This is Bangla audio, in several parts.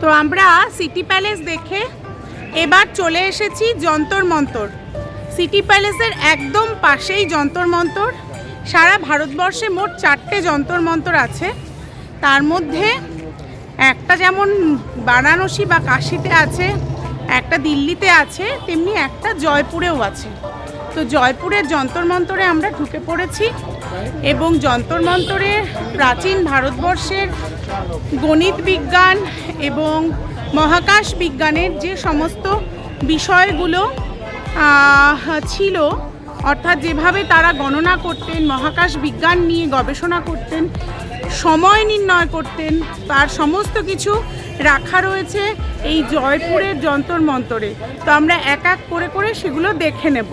তো আমরা সিটি প্যালেস দেখে এবার চলে এসেছি যন্তর মন্তর। সিটি প্যালেসের একদম পাশেই যন্তর মন্তর। সারা ভারতবর্ষে মোট চারটে যন্তর মন্তর আছে। তার মধ্যে একটা যেমন বারাণসী বা কাশিতে আছে, একটা দিল্লিতে আছে, তেমনি একটা জয়পুরেও আছে। তো জয়পুরের যন্তর মন্তরে আমরা ঢুকে পড়েছি। এবং যন্তর মন্তরে প্রাচীন ভারতবর্ষের গণিত বিজ্ঞান এবং মহাকাশ বিজ্ঞানের যে সমস্ত বিষয়গুলো ছিল, অর্থাৎ যেভাবে তারা গণনা করতেন, মহাকাশ বিজ্ঞান নিয়ে গবেষণা করতেন, সময় নির্ণয় করতেন, তার সমস্ত কিছু রাখা রয়েছে এই জয়পুরের যন্তর মন্তরে তো আমরা এক এক করে করে সেগুলো দেখে নেব।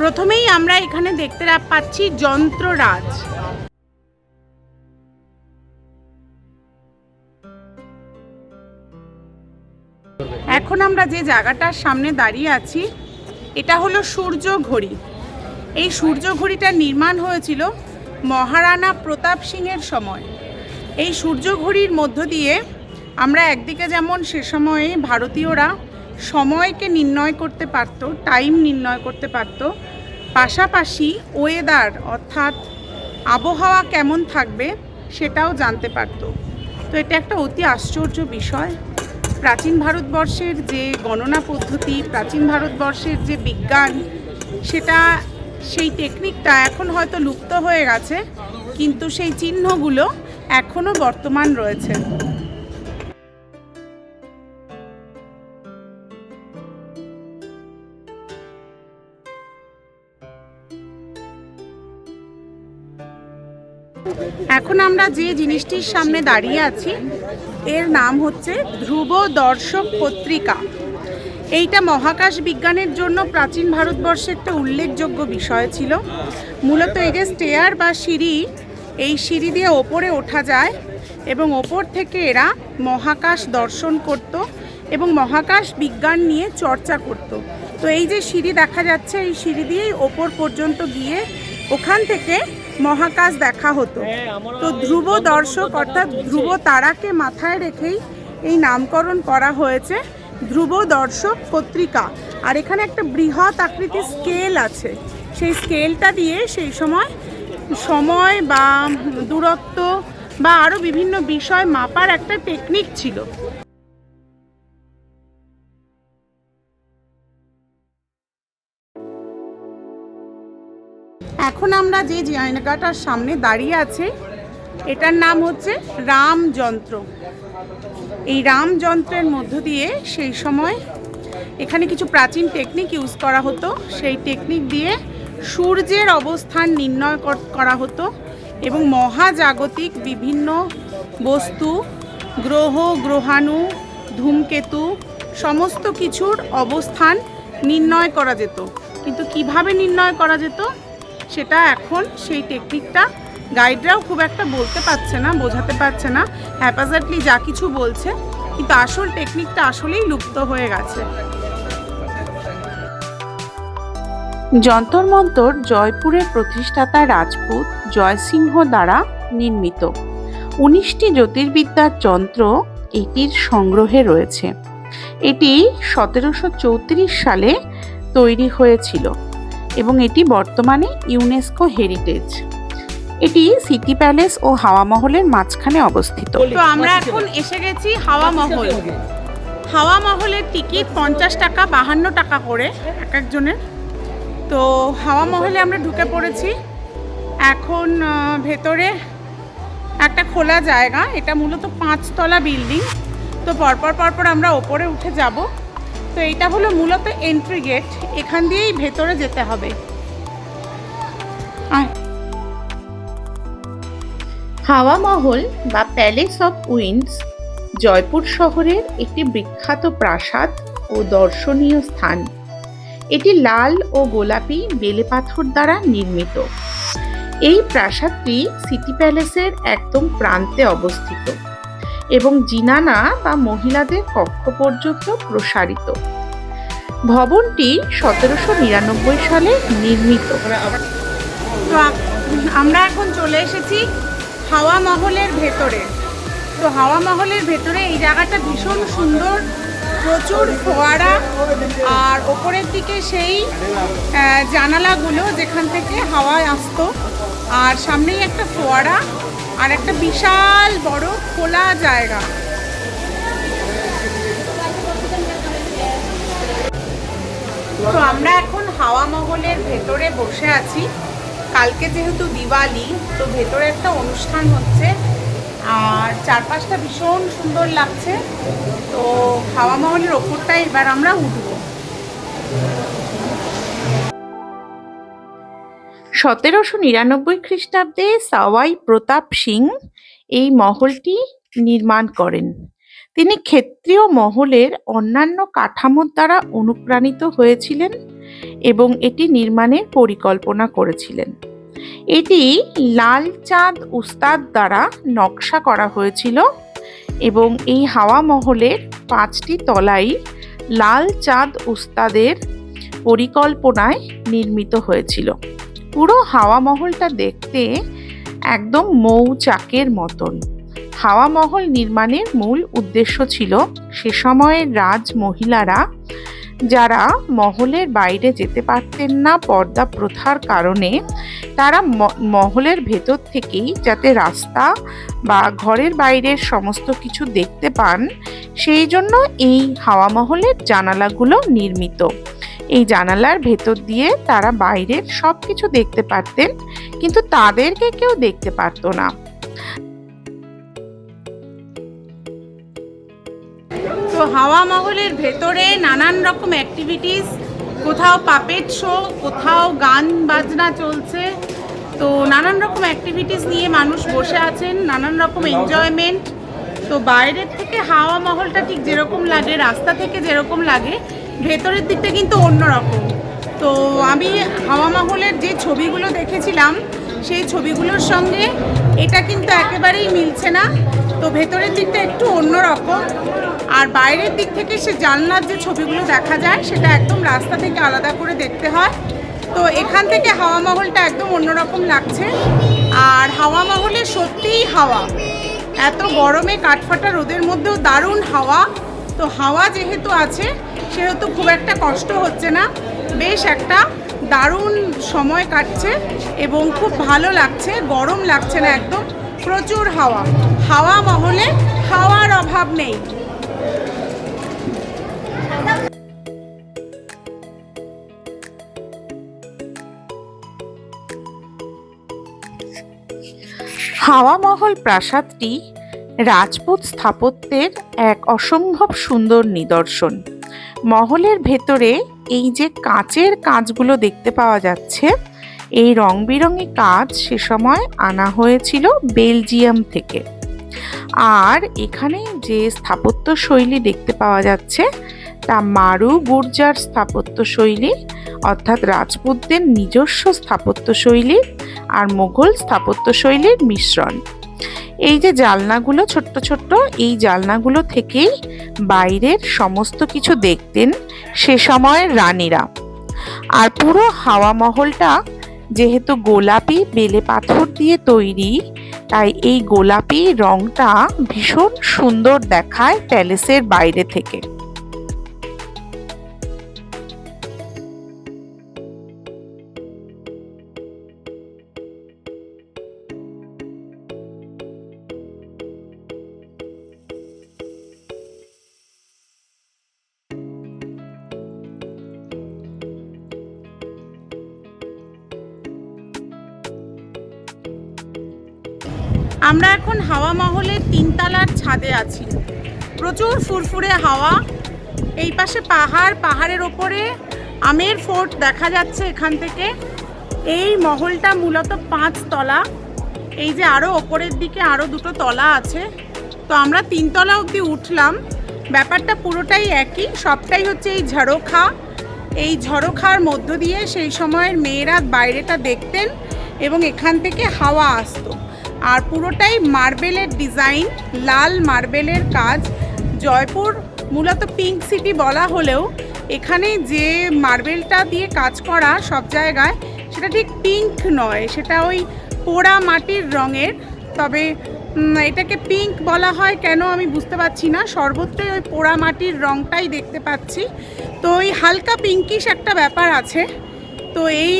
প্রথমেই আমরা এখানে দেখতে পাচ্ছি যন্ত্ররাজ। এখন আমরা যে জায়গাটার সামনে দাঁড়িয়ে আছি, এটা হলো সূর্য ঘড়ি। এই সূর্য ঘড়িটা নির্মাণ হয়েছিল মহারানা প্রতাপ সিংয়ের সময়। এই সূর্য ঘড়ির মধ্য দিয়ে আমরা একদিকে যেমন সে সময়ে ভারতীয়রা সময়কে নির্ণয় করতে পারত টাইম নির্ণয় করতে পারত। পাশাপাশি ওয়েদার অর্থাৎ আবহাওয়া কেমন থাকবে সেটাও জানতে পারত। তো এটা একটা অতি আশ্চর্য বিষয়। প্রাচীন ভারতবর্ষের যে গণনা পদ্ধতি, প্রাচীন ভারতবর্ষের যে বিজ্ঞান, সেটা, সেই টেকনিকটা এখন হয়তো লুপ্ত হয়ে গেছে, কিন্তু সেই চিহ্নগুলো এখনও বর্তমান রয়েছে। এখন আমরা যে জিনিসটির সামনে দাঁড়িয়ে আছি, এর নাম হচ্ছে ধ্রুব দর্শক পত্রিকা। এইটা মহাকাশ বিজ্ঞানের জন্য প্রাচীন ভারতবর্ষে একটা উল্লেখযোগ্য বিষয় ছিল। মূলত যে স্টেয়ার বা সিঁড়ি, এই সিঁড়ি দিয়ে ওপরে ওঠা যায় এবং ওপর থেকে এরা মহাকাশ দর্শন করত এবং মহাকাশ বিজ্ঞান নিয়ে চর্চা করত। তো এই যে সিঁড়ি দেখা যাচ্ছে, এই সিঁড়ি দিয়েই ওপর পর্যন্ত গিয়ে ওখান থেকে মহাকাশ দেখা হতো। তো ধ্রুব দর্শক অর্থাৎ ধ্রুব তারাকে মাথায় রেখেই এই নামকরণ করা হয়েছে ধ্রুব দর্শক পত্রিকা। আর এখানে একটা বৃহৎ আকৃতির স্কেল আছে। সেই স্কেলটা দিয়ে সেই সময় সময় বা দূরত্ব বা আরও বিভিন্ন বিষয় মাপার একটা টেকনিক ছিল। এখন আমরা যে জায়গাটার সামনে দাঁড়িয়ে আছে, এটার নাম হচ্ছে রাম যন্ত্র। এই রাম যন্ত্রের মধ্য দিয়ে সেই সময় এখানে কিছু প্রাচীন টেকনিক ইউজ করা হতো। সেই টেকনিক দিয়ে সূর্যের অবস্থান নির্ণয় কর- করা হতো এবং মহাজাগতিক বিভিন্ন বস্তু, গ্রহ, গ্রহাণু, ধূমকেতু সমস্ত কিছুর অবস্থান নির্ণয় করা যেত। কিন্তু কীভাবে নির্ণয় করা যেত? সেটা এখন সেই টেকনিকটা গাইডরাও খুব একটা বলতে পারছে না, বোঝাতে পারছে না। হ্যাপাজার্টলি যা কিছু বলছে, কিন্তু আসল টেকনিকটা আসলেই লুপ্ত হয়ে গেছে। যন্তর মন্তর জয়পুরের প্রতিষ্ঠাতা রাজপুত জয়সিংহ দ্বারা নির্মিত। উনিশটি জ্যোতির্বিদ্যার যন্ত্র এটির সংগ্রহে রয়েছে। এটি সতেরোশো চৌত্রিশ সালে তৈরি হয়েছিল। এবং এটি বর্তমানে ইউনেস্কো হেরিটেজ এটি সিটি প্যালেস ও হাওয়া মহলের মাঝখানে অবস্থিত। তো আমরা এখন এসে গেছি হাওয়া মহল। হাওয়া মহলের টিকিট পঞ্চাশ টাকা, বাহান্ন টাকা করে এক একজনের। তো হাওয়া মহলে আমরা ঢুকে পড়েছি। এখন ভেতরে একটা খোলা জায়গা। এটা মূলত পাঁচতলা বিল্ডিং। তো পরপর পরপর আমরা ওপরে উঠে যাব। তো এটা হলো মূলত এন্ট্রি গেট এখান দিয়েই ভেতরে যেতে হবে। হাওয়া মহল বা প্যালেস অফ উইন্ডস, জয়পুর শহরের একটি বিখ্যাত প্রাসাদ ও দর্শনীয় স্থান। এটি লাল ও গোলাপি বেলে পাথর দ্বারা নির্মিত। এই প্রাসাদটি সিটি প্যালেসের একদম প্রান্তে অবস্থিত। এবং জিনানা বা মহিলাদের কক্ষ পর্যন্ত প্রসারিত। ভবনটি সতেরোশো নিরানব্বই সালে নির্মিত। তো আমরা এখন চলে এসেছি হাওয়া মহলের ভেতরে। তো হাওয়া মহলের ভেতরে এই জায়গাটা ভীষণ সুন্দর, প্রচুর ফোয়ারা আর ওপরের দিকে সেই জানালাগুলো যেখান থেকে হাওয়া আসতো। আর সামনেই একটা ফোয়ারা আর একটা বিশাল বড় খোলা জায়গা। তো আমরা এখন হাওয়া মহলের ভেতরে বসে আছি। কালকে যেহেতু দিওয়ালি, তো ভেতরে একটা অনুষ্ঠান হচ্ছে। আর চারপাশটা ভীষণ সুন্দর লাগছে। তো হাওয়া মহলের ওপরটায় এবার আমরা উঠবো। সতেরোশো নিরানব্বই খ্রিস্টাব্দে সাওয়াই প্রতাপ সিং এই মহলটি নির্মাণ করেন। তিনি ক্ষেত্রীয় মহলের অন্যান্য কাঠামোর দ্বারা অনুপ্রাণিত হয়েছিলেন এবং এটি নির্মাণের পরিকল্পনা করেছিলেন। এটি লাল চাঁদ উস্তাদ দ্বারা নকশা করা হয়েছিল এবং এই হাওয়া মহলের পাঁচটি তলাই লাল চাঁদ উস্তাদের পরিকল্পনায় নির্মিত হয়েছিল। পুরো হাওয়া মহলটা দেখতে একদম মৌচাকের মতন। হাওয়া মহল নির্মাণের মূল উদ্দেশ্য ছিল সে সময়ের রাজ মহিলারা যারা মহলের বাইরে যেতে পারতেন না পর্দা প্রথার কারণে, তারা মহলের ভেতর থেকেই যাতে রাস্তা বা ঘরের বাইরের সমস্ত কিছু দেখতে পান, সেই জন্য এই হাওয়া মহলের জানালাগুলো নির্মিত। এই জানালার ভেতর দিয়ে তারা বাইরের সব কিছু দেখতে পারতেন, কিন্তু তাদেরকে কেউ দেখতে পারতো না। তো হাওয়া মহলের ভেতরে নানান রকম অ্যাক্টিভিটিস কোথাও পাপেট শো কোথাও গান বাজনা চলছে। তো নানান রকম অ্যাক্টিভিটিস নিয়ে মানুষ বসে আছেন, নানান রকম এনজয়মেন্ট তো বাইরের থেকে হাওয়া মহলটা ঠিক যেরকম লাগে, রাস্তা থেকে যেরকম লাগে ভেতরের দিকটা কিন্তু অন্যরকম। তো আমি হাওয়া মহলের যে ছবিগুলো দেখেছিলাম, সেই ছবিগুলোর সঙ্গে এটা কিন্তু একেবারেই মিলছে না। তো ভেতরের দিকটা একটু অন্যরকম। আর বাইরের দিক থেকে সে জানলার যে ছবিগুলো দেখা যায়, সেটা একদম রাস্তা থেকে আলাদা করে দেখতে হয়। তো এখান থেকে হাওয়া মহলটা একদম অন্যরকম লাগছে। আর হাওয়া মহলে সত্যিই হাওয়া। এত গরমে কাঠফাটা রোদের মধ্যেও দারুণ হাওয়া। তো হাওয়া যেহেতু আছে সেহেতু খুব একটা কষ্ট হচ্ছে না। বেশ একটা দারুণ সময় কাটছে এবং খুব ভালো লাগছে, গরম লাগছে না একদম, প্রচুর হাওয়া। হাওয়া মহলে হাওয়ার অভাব নেই। হাওয়া মহল প্রাসাদটি রাজপুত স্থাপত্যের এক অসম্ভব সুন্দর নিদর্শন। মহলের ভেতরে এই যে কাঁচের কাঁচগুলো দেখতে পাওয়া যাচ্ছে, এই রং বেরঙি কাঁচ সে সময় আনা হয়েছিল বেলজিয়াম থেকে। আর এখানে যে স্থাপত্য শৈলী দেখতে পাওয়া যাচ্ছে, তা মারু গুর্জার স্থাপত্য শৈলী, অর্থাৎ রাজপুতদের নিজস্ব স্থাপত্য শৈলী আর মোঘল স্থাপত্য শৈলীর মিশ্রণ। এই যে জালনাগুলো, ছোট্ট ছোট্ট, এই জালনাগুলো থেকেই বাইরের সমস্ত কিছু দেখতেন সে সময়ের রানীরা। আর পুরো হাওয়া মহলটা যেহেতু গোলাপি, বেলে পাথর দিয়ে তৈরি, তাই এই গোলাপি রংটা ভীষণ সুন্দর দেখায় প্যালেসের বাইরে থেকে। আমরা এখন হাওয়া মহলের তিনতলার ছাদে আছি। প্রচুর ফুরফুরে হাওয়া। এই পাশে পাহাড়, পাহাড়ের ওপরে আমের ফোর্ট দেখা যাচ্ছে এখান থেকে। এই মহলটা মূলত পাঁচ তলা। এই যে আরও ওপরের দিকে আরও দুটো তলা আছে। তো আমরা তিনতলা অবধি উঠলাম। ব্যাপারটা পুরোটাই একই। সবটাই হচ্ছে এই ঝড়োখা। এই ঝড়োখার মধ্য দিয়ে সেই সময়ের মেয়েরা বাইরেটা দেখতেন এবং এখান থেকে হাওয়া আসতো। আর পুরোটাই মার্বেলের ডিজাইন, লাল মার্বেলের কাজ। জয়পুর, মূলত পিঙ্ক সিটি বলা হলেও এখানে যে মার্বেলটা দিয়ে কাজ করা সব জায়গায়, সেটা ঠিক পিঙ্ক নয়, সেটা ওই পোড়া মাটির রঙের। তবে এটাকে পিঙ্ক বলা হয় কেন আমি বুঝতে পারছি না। সর্বত্রই ওই পোড়া মাটির রংটাই দেখতে পাচ্ছি। তো ওই হালকা পিঙ্কিশ একটা ব্যাপার আছে। তো এই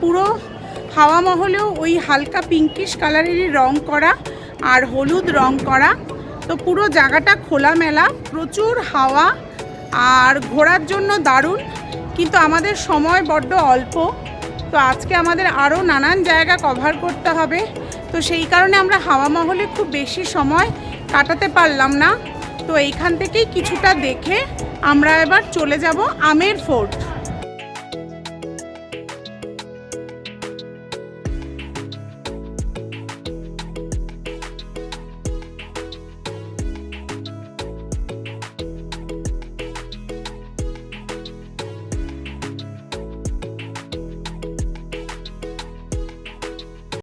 পুরো হাওয়া মহলেও ওই হালকা পিঙ্কিশ কালারেরই রং করা আর হলুদ রং করা। তো পুরো জায়গাটা খোলামেলা, প্রচুর হাওয়া আর ঘোরার জন্য দারুণ। কিন্তু আমাদের সময় বড্ড অল্প। তো আজকে আমাদের আরও নানান জায়গা কভার করতে হবে। তো সেই কারণে আমরা হাওয়া মহলে খুব বেশি সময় কাটাতে পারলাম না। তো এইখান থেকেই কিছুটা দেখে আমরা এবার চলে যাব আমের ফোর্ট।